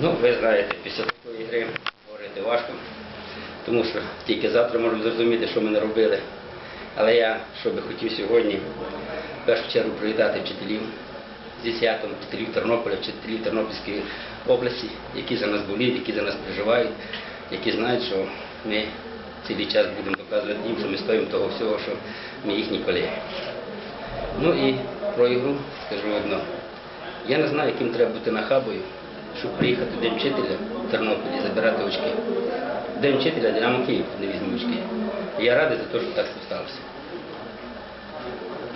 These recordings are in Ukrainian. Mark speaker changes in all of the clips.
Speaker 1: Ну, ви знаєте, після такої гри говорити важко, тому що тільки завтра можемо зрозуміти, що ми не робили. Але я, що би хотів сьогодні, в першу чергу привітати вчителів зі святом, вчителів Тернополя, вчителів Тернопільської області, які за нас боліють, які за нас переживають, які знають, що ми цілий час будемо доказувати їм, що ми стоїмо того всього, що ми їхні колеги. Ну і про ігру скажу одно. Я не знаю, яким треба бути нахабою, щоб приїхати День вчителя в Тернополі забирати очки. День вчителя Динамо Київ не візьме очки. Я радий за те, що так сталося.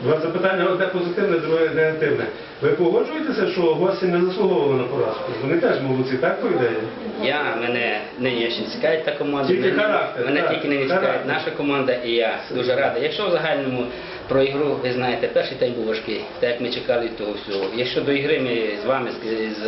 Speaker 2: У вас запитання одне позитивне, друге негативне. Ви погоджуєтеся, що гості не заслуговували на поразку? Вони теж молодці, так по ідеї?
Speaker 1: Я, мене нині ще не цікавить та команда.
Speaker 2: Тільки
Speaker 1: мене,
Speaker 2: характер,
Speaker 1: мене
Speaker 2: так,
Speaker 1: тільки не цікавить наша команда і я дуже радий. Якщо в загальному про ігру, ви знаєте, перший день був важкий, так як ми чекали того всього. Якщо до ігри ми з вами, з,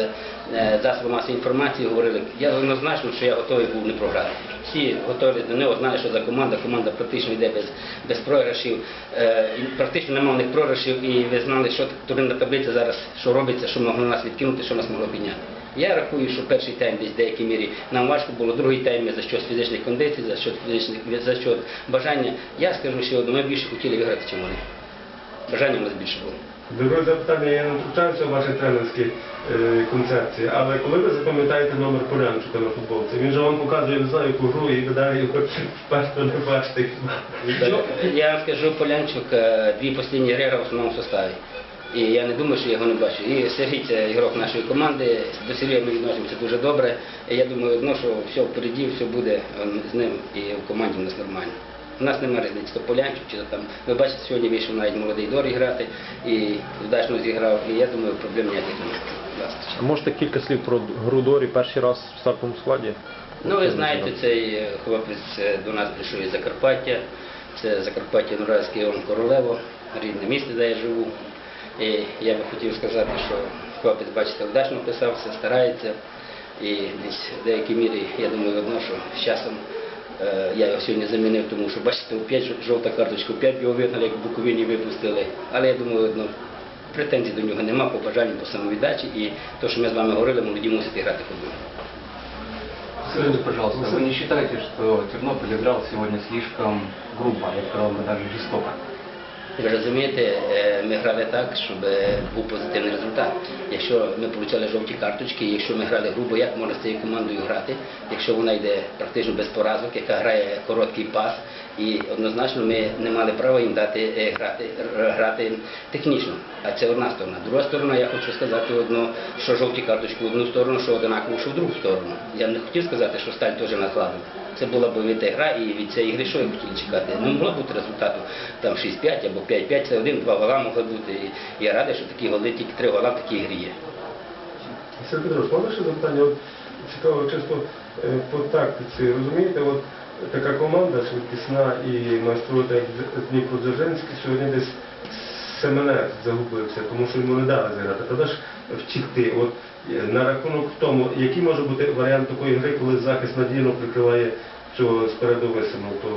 Speaker 1: е, засобами масової інформації говорили, я однозначно, що я готовий був не програти. Всі готові до нього, знають, що за команда, команда практично йде без, без програшів, е, практично немає них програшів, і ви знали, що турнірна таблиця зараз, що робиться, що могло нас відкинути, що нас могло підняти. Я рахую, що перший тайм десь в деякій мірі нам важко було, другий тайм ми за що фізичних кондицій, за що фізичних за що бажання. Я скажу ще одне, ми більше хотіли виграти, ніж вони. Бажання у нас більше було.
Speaker 2: Друге запитання, я не втручаюся в ваші тренерські е, концепції, але коли ви запам'ятаєте номер Полянчука на футболці, він же вам показує, не знаю, яку гру, і ви далі його вперше не бачите.
Speaker 1: Ну, я вам скажу, Полянчук е, дві останні гри в основному составі. І я не думаю, що я його не бачу. І Сергій це ігрок нашої команди. До Сергія ми відносимося дуже добре. І я думаю, одно, що все впереді, все буде е, з ним і в команді у нас нормально. У нас немає різниці, то Полянчук чи то там. Ви бачите, сьогодні вийшов навіть молодий Дорі грати і вдачно зіграв. І я думаю, проблем ніяких немає.
Speaker 3: А можете кілька слів про Грудорі перший раз в стартовому складі?
Speaker 1: Ну, ви знаєте, цей хлопець е, до нас прийшов із Закарпаття. Це Закарпаття Нуральський он Королево, рідне місце, де я живу. І я би хотів сказати, що хлопець, бачите, вдачно вписався, старається. І десь в деякій мірі, я думаю, одно, що з часом е, я його сьогодні замінив, тому що, бачите, опять жо- жовта карточка, опять його вигнали, як в Буковині випустили. Але я думаю, одно, претензій до нього нема по бажанню, по самовіддачі. І те, що ми з вами говорили, молоді мусять грати футбол.
Speaker 4: Скажите, пожалуйста, вы не считаете, что Тернополь играл сегодня слишком грубо, я сказал бы даже жестоко?
Speaker 1: Ви розумієте, е, ми грали так, щоб був позитивний результат. Якщо ми отримали жовті карточки, якщо ми грали грубо, як можна з цією командою грати, якщо вона йде практично без поразок, яка грає короткий пас, і однозначно ми не мали права їм дати е, грати, грати технічно. А це одна сторона. Друга сторона, я хочу сказати одно, що жовті карточки в одну сторону, що одинаково, що в другу сторону. Я не хотів сказати, що сталь теж накладена. Це була бойовита гра, і від цієї гри що я хотів чекати? Не могло бути результату там 6-5 або 5-5, це один-два гола могли бути. І я радий, що такі голи, тільки три гола в такій грі є.
Speaker 2: Сергій Петрович, можна ще запитання? От цікаво чисто е, по тактиці. Розумієте, от така команда швидкісна і майструє так як Дніпродзержинський сьогодні десь Семенець загубився, тому що йому не дали зіграти. Тоді ж втікти. От е, на рахунок в тому, який може бути варіант такої гри, коли захист надійно прикриває цього спереду висунув, то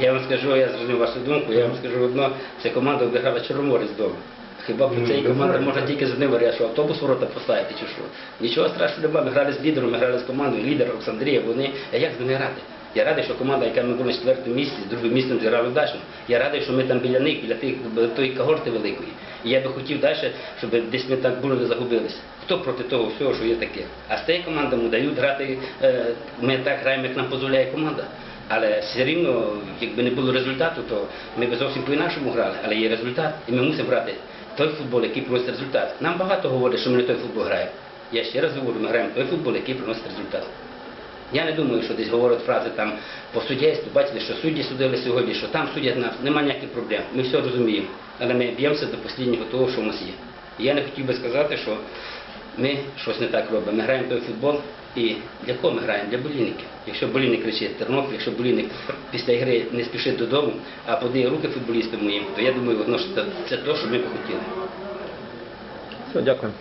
Speaker 1: Я вам скажу, я зрозумів вашу думку, я вам скажу одно, це команда обіграла Чорноморець вдома. Хіба
Speaker 2: Ну,
Speaker 1: про цієї команди можна тільки з одним варіант, що автобус в ворота поставити чи що. Нічого страшного немає, ми грали з лідером, ми грали з командою, лідер Олександрія, вони, а як з ними грати? Я радий, що команда, яка ми були на четвертому місці, з другим місцем зіграла вдачно. Я радий, що ми там біля них, біля тих тої когорти великої. І я би хотів далі, щоб десь ми так були не загубилися. Хто проти того всього, що є таке? А з цією командою дають грати, е, ми так граємо, як нам дозволяє команда. Але все рівно, якби не було результату, то ми б зовсім по-інакшому грали. Але є результат, і ми мусимо грати той футбол, який приносить результат. Нам багато говорять, що ми не той футбол граємо. Я ще раз говорю, ми граємо той футбол, який приносить результат. Я не думаю, що десь говорять фрази там по суддєйству, бачите, що судді судили сьогодні, що там судять нас, немає ніяких проблем. Ми все розуміємо. Але ми б'ємося до останнього того, що в нас є. І я не хотів би сказати, що ми щось не так робимо. Ми граємо той футбол. І для кого ми граємо? Для болівників. Якщо болівник кричить Тернопіль, якщо болівник після гри не спішить додому, а подає руки футболістам моїм, то я думаю, воно, це те, що ми б хотіли.
Speaker 3: Все, дякую.